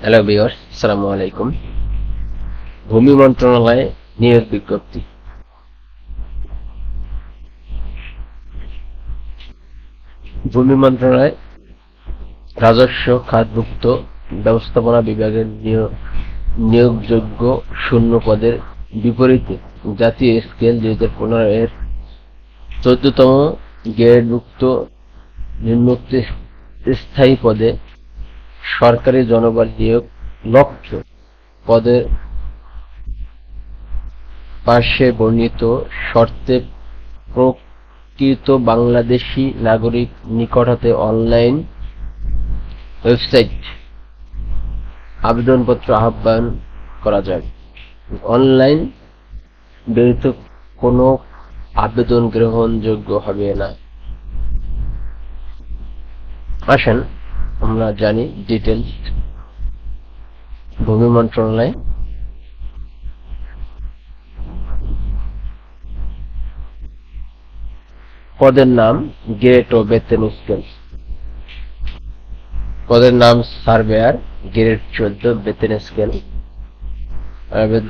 Hello বিয়র আসসালামু আলাইকুম ভূমি মন্ত্রণালয়ে নিয়োগ বিজ্ঞপ্তি ভূমি মন্ত্রণালয় রাজস্ব খাতভুক্ত ব্যবস্থাপনা বিভাগের নিয়োগ নিয়োগযোগ্য শূন্য পদের বিপরীতে জাতীয় স্কেল দুই হাজার পনেরো এর চোদ্দতম গ্রেডভুক্ত নিম্নোক্ত স্থায়ী পদে সরকারি জনবল নিয়োগ লক্ষ্য পদের পার্শ্বে বর্ণিত শর্তে প্রকৃত বাংলাদেশী নাগরিক নিকট হতে অনলাইন ওয়েবসাইট আবেদনপত্র আহ্বান করা যায়। অনলাইন ব্যতীত কোনো আবেদন গ্রহণযোগ্য হবে না। আসেন। আমরা জানি ডিটেলস ভূমি মন্ত্রণালয়। পদের নাম গ্রেড ও বেতন স্কেল। পদের নাম সার্ভেয়ার গ্রেড চোদ্দ, বেতন স্কেল।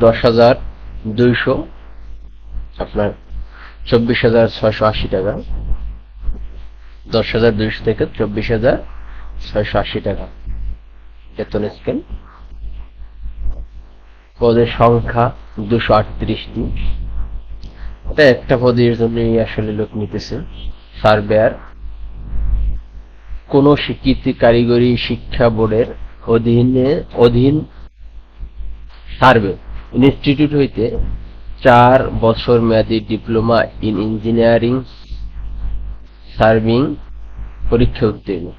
দশ হাজার দুইশো, আপনার চব্বিশ হাজার ছয়শো আশি টাকা। দশ হাজার দুইশো থেকে চব্বিশ হাজার ছয়শো আশি টাকা। বেতন স্কেল। পদের সংখ্যা দুশো আটত্রিশটি। এটা একটা পদের জন্যই আসলে লোক নিতেছে। সার্ভেয়ার। কোন স্বীকৃত কারিগরি শিক্ষা বোর্ডের অধীনে, অধীন সার্ভে, ইনস্টিটিউট হইতে চার বছর মেয়াদী ডিপ্লোমা ইন ইঞ্জিনিয়ারিং সার্ভিং পরীক্ষা উত্তীর্ণ।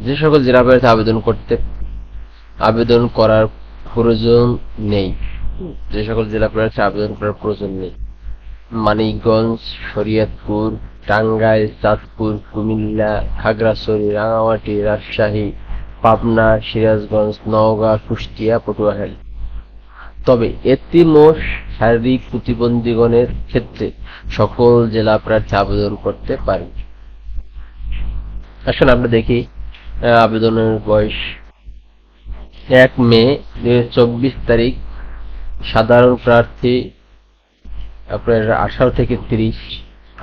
যে সকল জেলা প্রার্থী আবেদন করতে, আবেদন করার প্রয়োজন নেই। যে সকল জেলা প্রার্থী আবেদন করার প্রয়োজন নেই। মানিকগঞ্জ, শরীয়তপুর, টাঙ্গাইল, চাঁদপুর, কুমিল্লা, খাগড়াছড়ি, রাঙামাটি, রাজশাহী, পাবনা, সিরাজগঞ্জ, নওগাঁ, কুষ্টিয়া, পটুয়াখালী। তবে এতিমোষ শারীরিক প্রতিবন্ধীগণের ক্ষেত্রে সকল জেলা প্রার্থী আবেদন করতে পারে। আসলে আমরা দেখি আবেদনের বয়স এক মে চব্বিশ তারিখ। সাধারণ প্রার্থী আপনার আঠারো থেকে তিরিশ।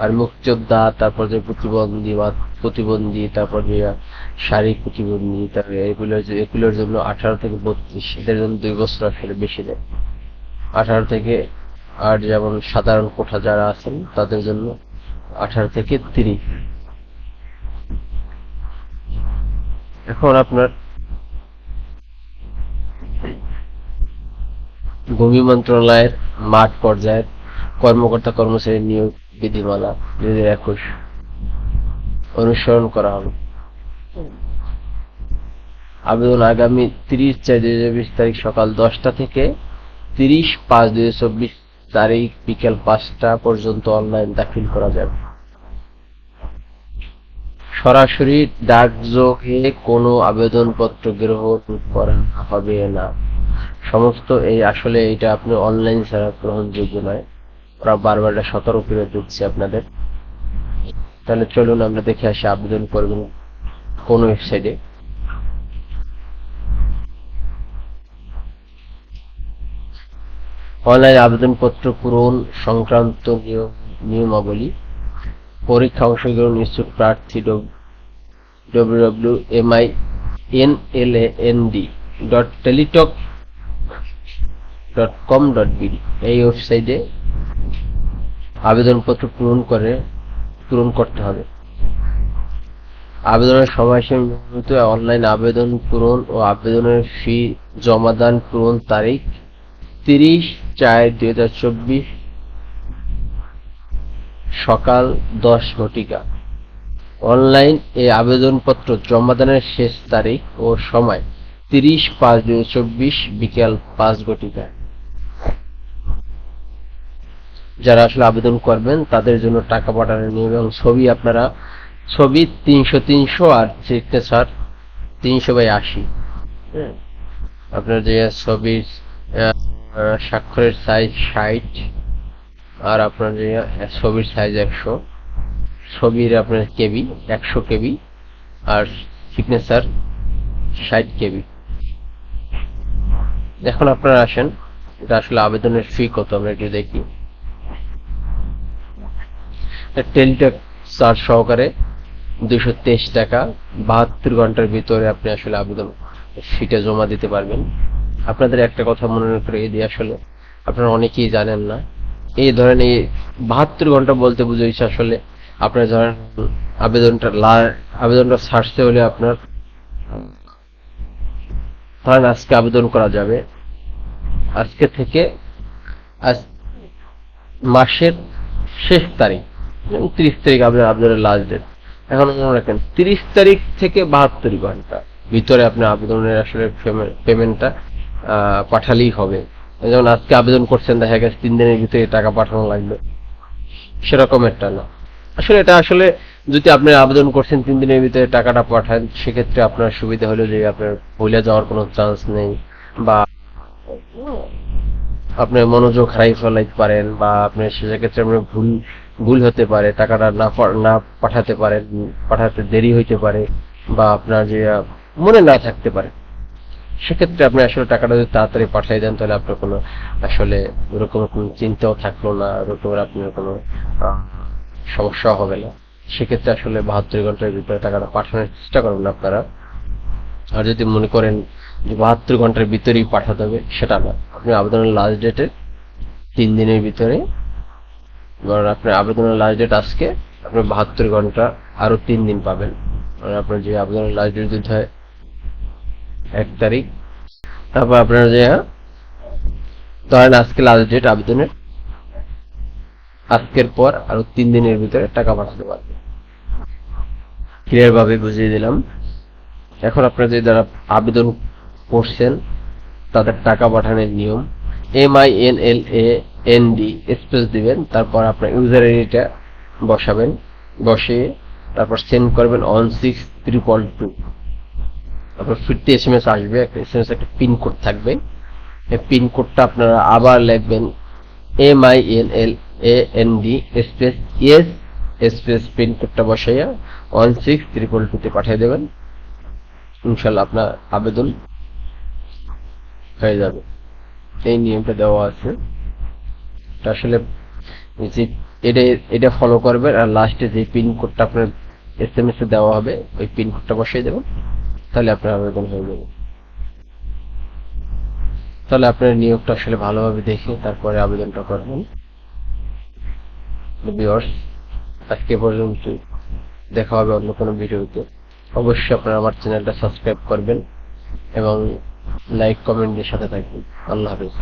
আর মুক্তিযোদ্ধা, তারপর যে প্রতিবন্ধী, বা প্রতিবন্ধী, তারপর যে শারীরিক প্রতিবন্ধী তারপরে এগুলোর এগুলোর জন্য আঠারো থেকে বত্রিশ, এদের জন্য দুই বছর আসলে বেশি দেয়। আঠারো থেকে আর যেমন সাধারণ কোঠা যারা আছেন, তাদের জন্য আঠারো থেকে তিরিশ। এখন আপনার ভূমি মন্ত্রণালয়ের মাঠ পর্যায়ের কর্মকর্তা কর্মচারী নিয়োগ বিধিমালা দুই হাজার একুশ অনুসরণ করা হবে। আবেদন আগামী তিরিশ চার দুই হাজার বিশ তারিখ সকাল দশটা থেকে তিরিশ পাঁচ দুই হাজার চব্বিশ তারিখ বিকেল পাঁচটা পর্যন্ত অনলাইন দাখিল করা যাবে। সরাসরি ডাকযোগে কোনো আবেদনপত্র গ্রহণ করা হবে না। সমস্ত এই আসলে এটা আপনি অনলাইন ছাড়া গ্রহণযোগ্য নয়। ওরা বারবার এটা সতর্ক করে দিচ্ছে আপনাদের। তাহলে চলুন আমরা দেখে আসি আবেদন করবেন কোন ওয়েবসাইটে অনলাইন আবেদনপত্র পূরণ সংক্রান্ত নিয়ম নিয়মাবলী। পরীক্ষা অংশগ্রহণ ইচ্ছুক প্রার্থী W W M I N L N D dot Teletalk dot com dot BD এই ওয়েবসাইটে আবেদনপত্র পূরণ করে, পূরণ করতে হবে। আবেদনের সময়সীমা নিয়মিত অনলাইন আবেদন পূরণ ও আবেদনের ফি জমাদান পূরণ তারিখ তিরিশ চার দুই হাজার চব্বিশ সকাল দশ ঘটিকা। অনলাইন এ আবেদনপত্র জমাদানের শেষ তারিখ ও সময় তিরিশ পাঁচ চব্বিশ বিকেল পাঁচ ঘটিকা। যারা আসলে আবেদন করবেন, তাদের জন্য টাকা পাঠানোর নিয়ম এবং ছবি আপনারা, ছবি তিনশো তিনশো আর সিগনেচার তিনশো বাই আশি। আপনার যে ছবির স্বাক্ষরের সাইজ ষাট আর আপনার যে ছবির সাইজ একশো। ছবির আপনার কেবি, একশো কেবি। আর সিগনেচার ষাট কেবি। এখন আপনারা আসেন। এটা আসলে আবেদনের ফি কত, আমরা একটু দেখি। টেলিটক চার্জ সহকারে দুশো তেইশ টাকা। বাহাত্তর ঘণ্টার ভিতরে আপনি আসলে আবেদন ফিটা জমা দিতে পারবেন। আপনাদের একটা কথা মনে করে দিয়ে আসলে। আপনারা অনেকেই জানেন না। এই ধরেন এই বাহাত্তর ঘণ্টা বলতে বুঝেছি আসলে। আপনার ধরেন আবেদনটা আবেদনটা ছাড়তে হলে আপনার, ধরেন আজকে আবেদন করা যাবে। আজকে থেকে আজ মাসের শেষ তারিখ তিরিশ তারিখ আপনার আবেদনের লাস্ট ডেট এখন মনে রাখেন, তিরিশ তারিখ থেকে বাহাত্তর ঘণ্টা ভিতরে আপনি আবেদনের আসলে পেমেন্টটা পাঠালেই হবে। যেমন আজকে আবেদন করছেন, দেখা গেছে তিন দিনের ভিতরে টাকা পাঠানো লাগবে। সেরকম একটা না। আসলে এটা আসলে যদি আপনি আবেদন করছেন, তিন দিনের ভিতরে টাকাটা পাঠান, সেক্ষেত্রে আপনার সুবিধা হলো যে আপনার ভুলে যাওয়ার কোনো চান্স নেই বা আপনি মনোযোগ হারাই ফেলাইতে পারেন বা আপনি সেক্ষেত্রে আপনার ভুল ভুল হতে পারে, টাকাটা না না পাঠাতে পারেন, পাঠাতে দেরি হইতে পারে বা আপনার যে মনে না থাকতে পারে। সেক্ষেত্রে আপনি আসলে টাকাটা যদি তাড়াতাড়ি পাঠিয়ে দেন, তাহলে আপনার কোনো আসলে ওরকম কোনো চিন্তাও থাকল না, ওরকম আপনার কোনো সমস্যা হবে না। সেক্ষেত্রে আসলে বাহাত্তর ঘণ্টার ভিতরে টাকাটা পাঠানোর চেষ্টা করবেন আপনারা। আর যদি মনে করেন যে বাহাত্তর ঘণ্টার ভিতরেই পাঠাতে হবে, সেটা না। আপনি আবেদনের লাস্ট ডেটে তিন দিনের ভিতরে, এবার আপনার আবেদনের লাস্ট ডেট আজকে আপনি বাহাত্তর ঘণ্টা আরও তিন দিন পাবেন। আপনার যে আবেদনের লাস্ট ডেট যদি হয় এক তারিখ। তারপর আপনার যে, ধরেন আজকে লাস্ট ডেট আবেদনের, আজকের পর আরও তিন দিনের ভিতরে টাকা পাঠাতে পারবেন ক্লিয়ার ভাবে বুঝিয়ে দিলাম। এখন আপনারা যে যারা আবেদন করছেন, তাদের টাকা পাঠানোর নিয়ম M I N L A N D space দিবেন, তারপর আপনার ইউজার আইডিটা বসাবেন, বসিয়ে তারপর সেন্ড করবেন অন সিক্স ত্রিপল টু তারপর ফিরতে এস এম এস আসবে, একটা এস এম এস একটা পিন কোড থাকবে। এই পিন কোডটা আপনারা আবার লিখবেন M I N L A N D space yes space pin কোডটা বসাইয়া ওয়ান সিক্স ত্রিপল টুতে পাঠিয়ে দেবেন। ইনশাল্লাহ আপনার আবেদন হয়ে যাবে। এই নিয়মটা দেওয়া আছে। আসলে এটা এটা ফলো করবেন আর লাস্টে যে পিন কোডটা আপনার এস এম এস এ দেওয়া হবে, ওই পিন কোডটা বসিয়ে দেবেন। তাহলে আপনার আবেদন হয়ে যাবে। তাহলে আপনার নিয়োগটা আসলে ভালোভাবে দেখে তারপরে আবেদনটা করবেন। আজকে পর্যন্ত দেখা হবে অন্য কোনো ভিডিওতে। অবশ্যই আপনারা আমার চ্যানেলটা সাবস্ক্রাইব করবেন এবং লাইক, কমেন্টের সাথে থাকবেন। আল্লাহ হাফেজ।